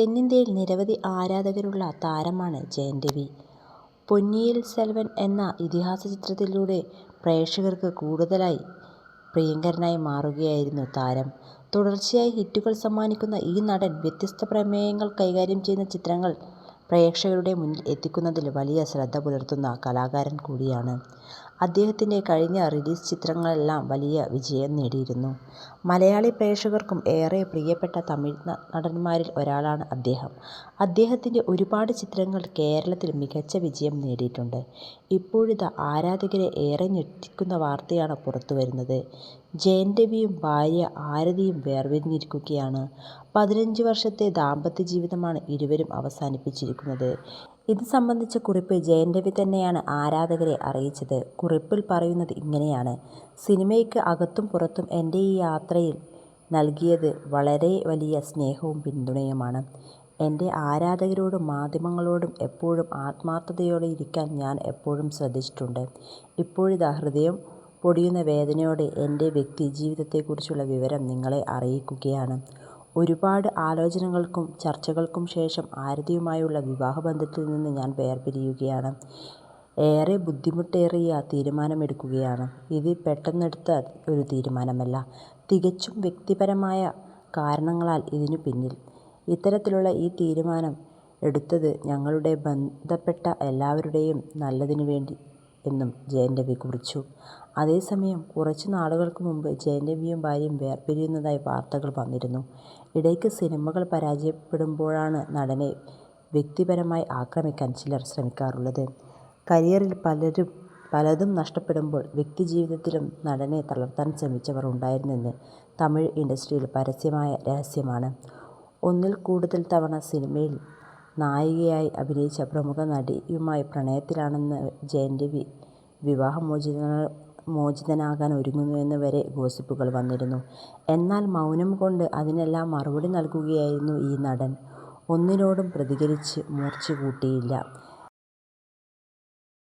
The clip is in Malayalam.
തെന്നിന്ത്യയിൽ നിരവധി ആരാധകരുള്ള താരമാണ് ജയൻ രവി. പൊന്നിയിൻ സെൽവൻ എന്ന ഇതിഹാസ ചിത്രത്തിലൂടെ പ്രേക്ഷകർക്ക് കൂടുതലായി പ്രിയങ്കരനായി മാറുകയായിരുന്നു താരം. തുടർച്ചയായി ഹിറ്റുകൾ സമ്മാനിക്കുന്ന ഈ നടൻ വ്യത്യസ്ത പ്രമേയങ്ങൾ കൈകാര്യം ചെയ്യുന്ന ചിത്രങ്ങൾ പ്രേക്ഷകരുടെ മുന്നിൽ എത്തിക്കുന്നതിൽ വലിയ ശ്രദ്ധ പുലർത്തുന്ന കലാകാരൻ കൂടിയാണ്. അദ്ദേഹത്തിന്റെ കഴിഞ്ഞ റിലീസ് ചിത്രങ്ങളെല്ലാം വലിയ വിജയം നേടിയിരുന്നു. മലയാളി പ്രേക്ഷകർക്കും ഏറെ പ്രിയപ്പെട്ട തമിഴ് നടന്മാരിൽ ഒരാളാണ് അദ്ദേഹം. അദ്ദേഹത്തിന്റെ ഒരുപാട് ചിത്രങ്ങൾ കേരളത്തിൽ മികച്ച വിജയം നേടിയിട്ടുണ്ട്. ഇപ്പോഴിതാ ആരാധകരെ ഏറെ ഞെട്ടിക്കുന്ന വാർത്തയാണ് പുറത്തുവരുന്നത്. ജയൻ ജയൻരവിയും ഭാര്യ ആരതിയും വേർപിരിഞ്ഞിരിക്കുകയാണ്. പതിനഞ്ച് വർഷത്തെ ദാമ്പത്യ ജീവിതമാണ് ഇരുവരും അവസാനിപ്പിച്ചിരിക്കുന്നത്. ഇത് സംബന്ധിച്ച കുറിപ്പ് ജയൻ രവി തന്നെയാണ് ആരാധകരെ അറിയിച്ചത്. കുറിപ്പിൽ പറയുന്നത് ഇങ്ങനെയാണ്. സിനിമയ്ക്ക് അകത്തും പുറത്തും എന്റെ ഈ യാത്രയിൽ നൽകിയത് വളരെ വലിയ സ്നേഹവും പിന്തുണയുമാണ്. എന്റെ ആരാധകരോടും മാധ്യമങ്ങളോടും എപ്പോഴും ആത്മാർത്ഥതയോടെ ഇരിക്കാൻ ഞാൻ എപ്പോഴും ശ്രദ്ധിച്ചിട്ടുണ്ട്. ഇപ്പോഴിതാ ഹൃദയം പൊടിയുന്ന വേദനയോടെ എന്റെ വ്യക്തി ജീവിതത്തെക്കുറിച്ചുള്ള വിവരം നിങ്ങളെ അറിയിക്കുകയാണ്. ഒരുപാട് ആലോചനകൾക്കും ചർച്ചകൾക്കും ശേഷം ആരതിയുമായുള്ള വിവാഹബന്ധത്തിൽ നിന്ന് ഞാൻ വേർപിരിയുകയാണ്. ഏറെ ബുദ്ധിമുട്ടേറിയ തീരുമാനമെടുക്കുകയാണ്. ഇത് പെട്ടെന്നെടുത്ത ഒരു തീരുമാനമല്ല. തികച്ചും വ്യക്തിപരമായ കാരണങ്ങളാൽ ഇതിനു പിന്നിൽ. ഇത്തരത്തിലുള്ള ഈ തീരുമാനം എടുത്തത് ഞങ്ങളുടെ ബന്ധപ്പെട്ട എല്ലാവരുടെയും നല്ലതിനു വേണ്ടി എന്നും ജയൻ രവി കുറിച്ചു. അതേസമയം കുറച്ച് നാളുകൾക്ക് മുമ്പ് ജയൻ രവിയും ഭാര്യയും വേർപിരിയുന്നതായി വാർത്തകൾ വന്നിരുന്നു. ഇടയ്ക്ക് സിനിമകൾ പരാജയപ്പെടുമ്പോഴാണ് നടനെ വ്യക്തിപരമായി ആക്രമിക്കാൻ ചിലർ ശ്രമിക്കാറുള്ളത്. കരിയറിൽ പലരും പലതും നഷ്ടപ്പെടുമ്പോൾ വ്യക്തിജീവിതത്തിലും നടനെ തളർത്താൻ ശ്രമിച്ചവർ ഉണ്ടായിരുന്നെന്ന് തമിഴ് ഇൻഡസ്ട്രിയിൽ പരസ്യമായ രഹസ്യമാണ്. ഒന്നിൽ കൂടുതൽ തവണ സിനിമയിൽ നായികയായി അഭിനയിച്ച പ്രമുഖ നടിയുമായി പ്രണയത്തിലാണെന്ന് ജയൻ രവി വിവാഹമോചിതനാകാൻ ഒരുങ്ങുന്നുവെന്ന് വരെ ഗോസിപ്പുകൾ വന്നിരുന്നു. എന്നാൽ മൗനം കൊണ്ട് അതിനെല്ലാം മറുപടി നൽകുകയായിരുന്നു ഈ നടൻ. ഒന്നിനോടും പ്രതികരിച്ച് മൂർച്ച കൂട്ടിയില്ല.